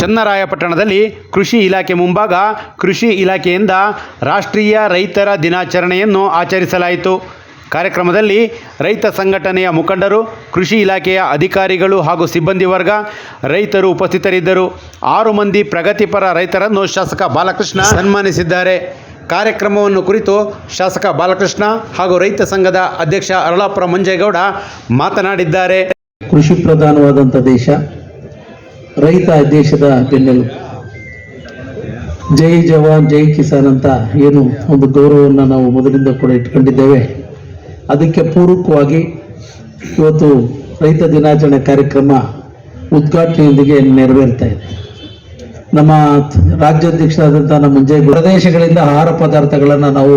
ಚನ್ನರಾಯಪಟ್ಟಣದಲ್ಲಿ ಕೃಷಿ ಇಲಾಖೆ ಮುಂಭಾಗ ಕೃಷಿ ಇಲಾಖೆಯಿಂದ ರಾಷ್ಟ್ರೀಯ ರೈತರ ದಿನಾಚರಣೆಯನ್ನು ಆಚರಿಸಲಾಯಿತು. ಕಾರ್ಯಕ್ರಮದಲ್ಲಿ ರೈತ ಸಂಘಟನೆಯ ಮುಖಂಡರು, ಕೃಷಿ ಇಲಾಖೆಯ ಅಧಿಕಾರಿಗಳು ಹಾಗೂ ಸಿಬ್ಬಂದಿ ವರ್ಗ, ರೈತರು ಉಪಸ್ಥಿತರಿದ್ದರು. ಆರು ಮಂದಿ ಪ್ರಗತಿಪರ ರೈತರನ್ನು ಶಾಸಕ ಬಾಲಕೃಷ್ಣ ಸನ್ಮಾನಿಸಿದ್ದಾರೆ. ಕಾರ್ಯಕ್ರಮವನ್ನು ಕುರಿತು ಶಾಸಕ ಬಾಲಕೃಷ್ಣ ಹಾಗೂ ರೈತ ಸಂಘದ ಅಧ್ಯಕ್ಷ ಅರಳಾಪುರ ಮಂಜೇಗೌಡ ಮಾತನಾಡಿದ್ದಾರೆ. ಕೃಷಿ ಪ್ರಧಾನವಾದಂಥ ದೇಶ. ರೈತ ದೇಶದ ಬೆನ್ನೆಲು ಜೈ ಜವಾನ್, ಜೈ ಕಿಸಾನ್ ಅಂತ ಏನು ಒಂದು ಗೌರವವನ್ನು ನಾವು ಮೊದಲಿಂದ ಕೂಡ ಇಟ್ಕೊಂಡಿದ್ದೇವೆ. ಅದಕ್ಕೆ ಪೂರಕವಾಗಿ ಇವತ್ತು ರೈತ ದಿನಾಚರಣೆ ಕಾರ್ಯಕ್ರಮ ಉದ್ಘಾಟನೆಯೊಂದಿಗೆ ನೆರವೇರ್ತಾ ಇದೆ. ನಮ್ಮ ರಾಜ್ಯಾಧ್ಯಕ್ಷರಾದಂಥ ನಮ್ಮ ಜೈ ಪ್ರದೇಶಗಳಿಂದ ಆಹಾರ ಪದಾರ್ಥಗಳನ್ನು ನಾವು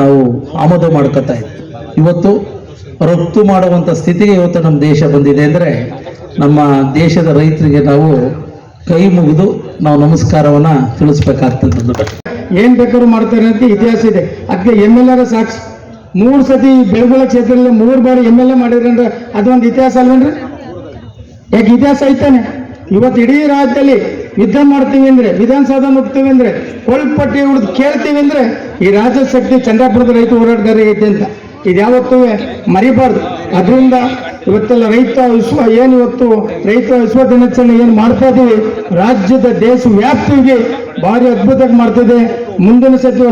ನಾವು ಆಮದು ಮಾಡ್ಕೋತಾ ಇದ್ದೀವಿ ಇವತ್ತು ರಫ್ತು ಮಾಡುವಂಥ ಸ್ಥಿತಿಗೆ ಇವತ್ತು ನಮ್ಮ ದೇಶ ಬಂದಿದೆ ಅಂದರೆ ನಮ್ಮ ದೇಶದ ರೈತರಿಗೆ ನಾವು ಕೈ ಮುಗಿದು ನಾವು ನಮಸ್ಕಾರವನ್ನ ತಿಳಿಸ್ಬೇಕಾಗ್ತದೆ ಒಂದು ಏನ್ ಬೇಕಾದ್ರೂ ಮಾಡ್ತಾರೆ ಅಂತ ಇತಿಹಾಸ ಇದೆ. ಅದಕ್ಕೆ ಎಂ ಎಲ್ ಸಾಕ್ಷಿ. ಮೂರು ಸತಿ ಬೆಳಗುಳ ಕ್ಷೇತ್ರದಲ್ಲಿ ಮೂರು ಬಾರಿ ಎಂ ಎಲ್ ಎ ಮಾಡಿದ್ರಂದ್ರೆ ಅದೊಂದು ಇತಿಹಾಸ ಅಲ್ವೇನ್ರಿ? ಯಾಕೆ ಇತಿಹಾಸ ಐತಾನೆ? ಇವತ್ತು ಇಡೀ ರಾಜ್ಯದಲ್ಲಿ ಯುದ್ಧ ಮಾಡ್ತೀವಿ ಅಂದ್ರೆ, ವಿಧಾನಸೌಧ ಮುಗ್ತೀವಿ ಅಂದ್ರೆ, ಕೊಲ್ಪಟ್ಟಿ ಹಿಡಿದು ಕೇಳ್ತೀವಿ ಅಂದ್ರೆ, ಈ ರಾಜ್ಯ ಶಕ್ತಿ ಚಂದ್ರಾಪುರದ ರೈತ ಹೋರಾಟಗಾರ ಐತೆ ಅಂತ. ಇದು ಯಾವತ್ತೂ ಮರಿಬಾರ್ದು. ಅದರಿಂದ ಇವತ್ತೆಲ್ಲ ರೈತ ವಿಶ್ವ ಏನು ಇವತ್ತು ರೈತ ವಿಶ್ವ ದಿನಾಚರಣೆ ಏನು ಮಾಡ್ತಾ ಇದ್ದೀವಿ ರಾಜ್ಯದ ದೇಶ ವ್ಯಾಪ್ತಿಗೆ ಭಾರಿ ಅದ್ಭುತವಾಗಿ ಮಾಡ್ತಿದೆ. ಮುಂದಿನ ಸತಿ